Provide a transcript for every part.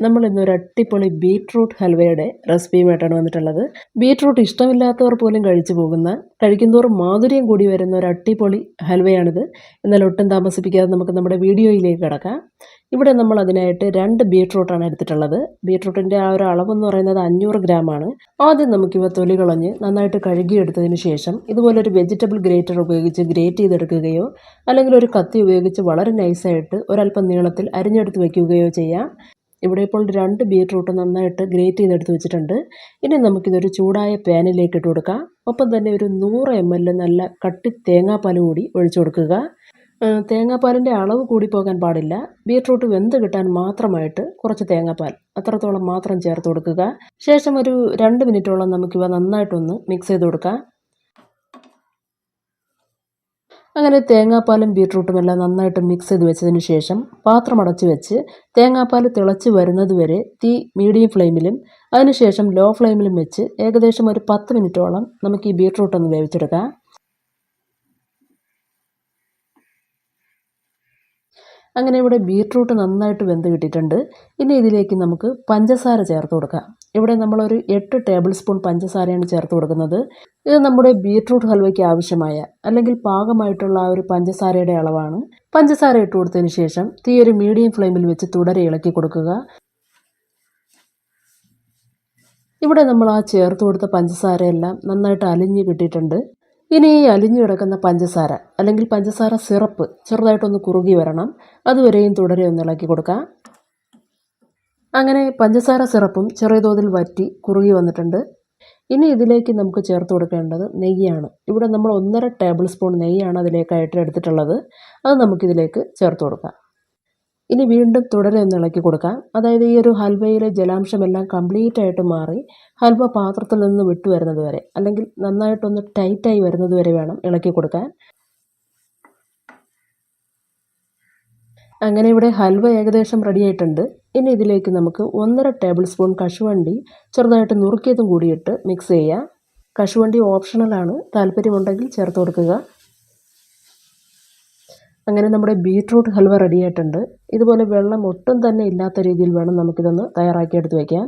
നമ്മൾ ഇന്നൊരു അട്ടിപ്പൊളി ബീട്രൂട്ട് ഹൽവയുടെ റെസിപ്പിയുമായിട്ടാണ് വന്നിട്ടുള്ളത്. ബീട്രൂട്ട് ഇഷ്ടമില്ലാത്തവർ പോലും കഴിച്ചു പോകുന്ന കഴിക്കുന്തോറും മാധുര്യം കൂടി വരുന്ന ഒരു അട്ടിപ്പൊളി ഹൽവയാണിത്. എന്നാൽ ഒട്ടും താമസിപ്പിക്കാതെ നമുക്ക് നമ്മുടെ വീഡിയോയിലേക്ക് കിടക്കാം. ഇവിടെ നമ്മൾ അതിനായിട്ട് രണ്ട് ബീട്രൂട്ടാണ് എടുത്തിട്ടുള്ളത്. ബീട്രൂട്ടിന്റെ ആ ഒരു അളവെന്ന് പറയുന്നത് അഞ്ഞൂറ് ഗ്രാമാണ്. ആദ്യം നമുക്കിവ തൊലി കളഞ്ഞ് നന്നായിട്ട് കഴുകിയെടുത്തതിന് ശേഷം ഇതുപോലൊരു വെജിറ്റബിൾ ഗ്രേറ്റർ ഉപയോഗിച്ച് ഗ്രേറ്റ് ചെയ്തെടുക്കുകയോ അല്ലെങ്കിൽ ഒരു കത്തി ഉപയോഗിച്ച് വളരെ നൈസായിട്ട് ഒരല്പം നീളത്തിൽ അരിഞ്ഞെടുത്ത് വയ്ക്കുകയോ ചെയ്യാം. ഇവിടെ ഇപ്പോൾ രണ്ട് ബീറ്റ്റൂട്ട് നന്നായിട്ട് ഗ്രേറ്റ് ചെയ്തെടുത്ത് വെച്ചിട്ടുണ്ട്. ഇനി നമുക്കിതൊരു ചൂടായ പാനിലേക്ക് ഇട്ട് കൊടുക്കാം. ഒപ്പം തന്നെ ഒരു നൂറ് എം എൽ നല്ല കട്ടി തേങ്ങാപ്പാൽ കൂടി ഒഴിച്ചു കൊടുക്കുക. തേങ്ങാപ്പാലിന്റെ അളവ് കൂടി പോകാൻ പാടില്ല. ബീറ്റ്റൂട്ട് വെന്ത് കിട്ടാൻ മാത്രമായിട്ട് കുറച്ച് തേങ്ങാപ്പാൽ അത്രത്തോളം മാത്രം ചേർത്ത് കൊടുക്കുക. ശേഷം ഒരു രണ്ട് മിനിറ്റോളം നമുക്കിവ നന്നായിട്ടൊന്ന് മിക്സ് ചെയ്ത് കൊടുക്കാം. അങ്ങനെ തേങ്ങാപ്പാലും ബീട്രൂട്ടും എല്ലാം നന്നായിട്ട് മിക്സ് ചെയ്ത് വെച്ചതിന് ശേഷം പാത്രം അടച്ചു വെച്ച് തേങ്ങാപ്പാൽ തിളച്ച് വരുന്നത് വരെ തീ മീഡിയം ഫ്ലെയിമിലും അതിനുശേഷം ലോ ഫ്ലെയിമിലും വെച്ച് ഏകദേശം ഒരു പത്ത് മിനിറ്റോളം നമുക്ക് ഈ ബീട്രൂട്ട് ഒന്ന് വേവിച്ചെടുക്കാം. അങ്ങനെ ഇവിടെ ബീട്രൂട്ട് നന്നായിട്ട് വെന്ത് കിട്ടിയിട്ടുണ്ട്. ഇനി ഇതിലേക്ക് നമുക്ക് പഞ്ചസാര ചേർത്ത് കൊടുക്കാം. ഇവിടെ നമ്മളൊരു എട്ട് ടേബിൾ സ്പൂൺ പഞ്ചസാരയാണ് ചേർത്ത് കൊടുക്കുന്നത്. ഇത് നമ്മുടെ ബീട്രൂട്ട് ഹൽവയ്ക്ക് ആവശ്യമായ അല്ലെങ്കിൽ പാകമായിട്ടുള്ള ആ ഒരു പഞ്ചസാരയുടെ അളവാണ്. പഞ്ചസാര ഇട്ട് കൊടുത്തതിന് ശേഷം തീ ഒരു മീഡിയം ഫ്ലെയിമിൽ വെച്ച് തുടരെ ഇളക്കി കൊടുക്കുക. ഇവിടെ നമ്മൾ ആ ചേർത്ത് കൊടുത്ത പഞ്ചസാരയെല്ലാം നന്നായിട്ട് അലിഞ്ഞ് കിട്ടിയിട്ടുണ്ട്. ഇനി ഈ അലിഞ്ഞു കിടക്കുന്ന പഞ്ചസാര അല്ലെങ്കിൽ പഞ്ചസാര സിറപ്പ് ചെറുതായിട്ടൊന്ന് കുറുകി വരണം. അതുവരെയും തുടരെ ഒന്ന് ഇളക്കി കൊടുക്കാം. അങ്ങനെ പഞ്ചസാര സിറപ്പും ചെറിയ തോതിൽ വറ്റി കുറുകി വന്നിട്ടുണ്ട്. ഇനി ഇതിലേക്ക് നമുക്ക് ചേർത്ത് കൊടുക്കേണ്ടത് നെയ്യാണ്. ഇവിടെ നമ്മൾ ഒന്നര ടേബിൾ സ്പൂൺ നെയ്യാണ് അതിലേക്കായിട്ട് എടുത്തിട്ടുള്ളത്. അത് നമുക്കിതിലേക്ക് ചേർത്ത് കൊടുക്കാം. ഇനി വീണ്ടും തുടരെ ഒന്ന് ഇളക്കി കൊടുക്കാം. അതായത് ഈ ഒരു ഹൽവയിലെ ജലാംശമെല്ലാം കംപ്ലീറ്റ് ആയിട്ട് മാറി ഹൽവ പാത്രത്തിൽ നിന്ന് വിട്ടു വരുന്നത് വരെ അല്ലെങ്കിൽ നന്നായിട്ടൊന്ന് ടൈറ്റായി വരുന്നത് വരെ വേണം ഇളക്കി കൊടുക്കാൻ. അങ്ങനെ ഇവിടെ ഹൽവ ഏകദേശം റെഡി ആയിട്ടുണ്ട്. ഇനി ഇതിലേക്ക് നമുക്ക് ഒന്നര ടേബിൾ സ്പൂൺ കശുവണ്ടി ചെറുതായിട്ട് നുറുക്കിയതും കൂടിയിട്ട് മിക്സ് ചെയ്യാം. കശുവണ്ടി ഓപ്ഷണലാണ് താല്പര്യമുണ്ടെങ്കിൽ ചേർത്ത് കൊടുക്കുക. അങ്ങനെ നമ്മുടെ ബീട്രൂട്ട് ഹൽവ റെഡി ആയിട്ടുണ്ട്. ഇതുപോലെ വെള്ളം ഒട്ടും തന്നെ ഇല്ലാത്ത രീതിയിൽ വേണം നമുക്കിതൊന്ന് തയ്യാറാക്കിയെടുത്ത് വയ്ക്കാൻ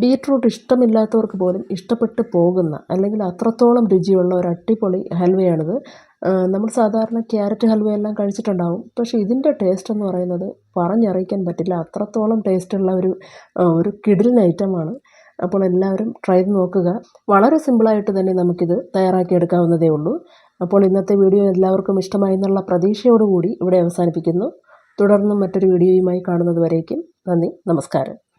ബീട്രൂട്ട് ഇഷ്ടമില്ലാത്തവർക്ക് പോലും ഇഷ്ടപ്പെട്ട് പോകുന്ന അല്ലെങ്കിൽ അത്രത്തോളം രുചിയുള്ള ഒരു അടിപൊളി ഹൽവയാണിത്. നമ്മൾ സാധാരണ ക്യാരറ്റ് ഹൽവയെല്ലാം കഴിച്ചിട്ടുണ്ടാവും. പക്ഷേ ഇതിന്റെ ടേസ്റ്റ് എന്ന് പറയുന്നത് പറഞ്ഞറിയിക്കാൻ പറ്റില്ല. അത്രത്തോളം ടേസ്റ്റുള്ള ഒരു ഒരു കിടിലൻ ഐറ്റമാണ്. അപ്പോൾ എല്ലാവരും ട്രൈ ചെയ്ത് നോക്കുക. വളരെ സിമ്പിളായിട്ട് തന്നെ നമുക്കിത് തയ്യാറാക്കിയെടുക്കാവുന്നതേ ഉള്ളൂ. അപ്പോൾ ഇന്നത്തെ വീഡിയോ എല്ലാവർക്കും ഇഷ്ടമായി എന്നുള്ള പ്രതീക്ഷയോടുകൂടി ഇവിടെ അവസാനിപ്പിക്കുന്നു. തുടർന്നും മറ്റൊരു വീഡിയോയുമായി കാണുന്നത് വരേക്കും നന്ദി നമസ്കാരം.